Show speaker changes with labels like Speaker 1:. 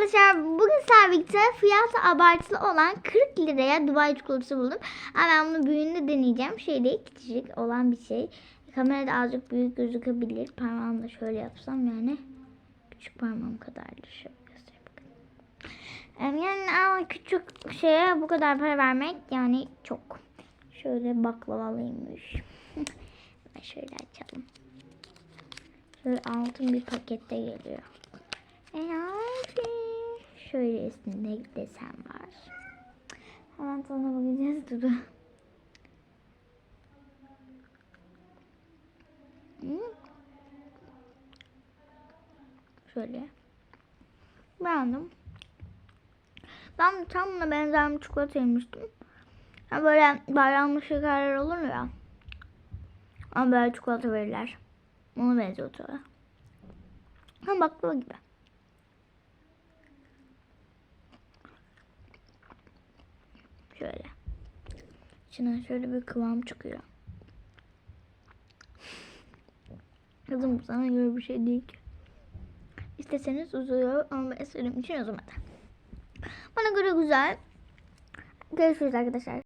Speaker 1: arkadaşlar bugün sabit'te fiyatı abartılı olan 40 liraya Dubai çikolatası buldum. Ama ben bunu büyüğünde deneyeceğim. Şey değil küçücük olan bir şey. Kamerada azıcık büyük gözükebilir. Parmağımla şöyle yapsam yani. Küçük parmağım kadardır. Şöyle Yani ama küçük şeye bu kadar para vermek yani çok. Şöyle baklavalıymış. Şöyle açalım. Şöyle altın bir pakette geliyor. E abi. Şöyle üstünde desen var. Hemen sana bakacağız Duru. Şöyle. Beğendim. Ben tam buna benzer bir çikolata yemiştim. Ha böyle bayramlık şekerler olur ya. Ama böyle çikolata verirler. Ona benziyor tabii. Ha baklava gibi. Şöyle. İçinden şöyle bir kıvam çıkıyor. Kızım bu sana göre bir şey değil ki. İsteseniz uzuyor ama ben istediğim için uzamadı. Bana göre güzel. Görüşürüz arkadaşlar.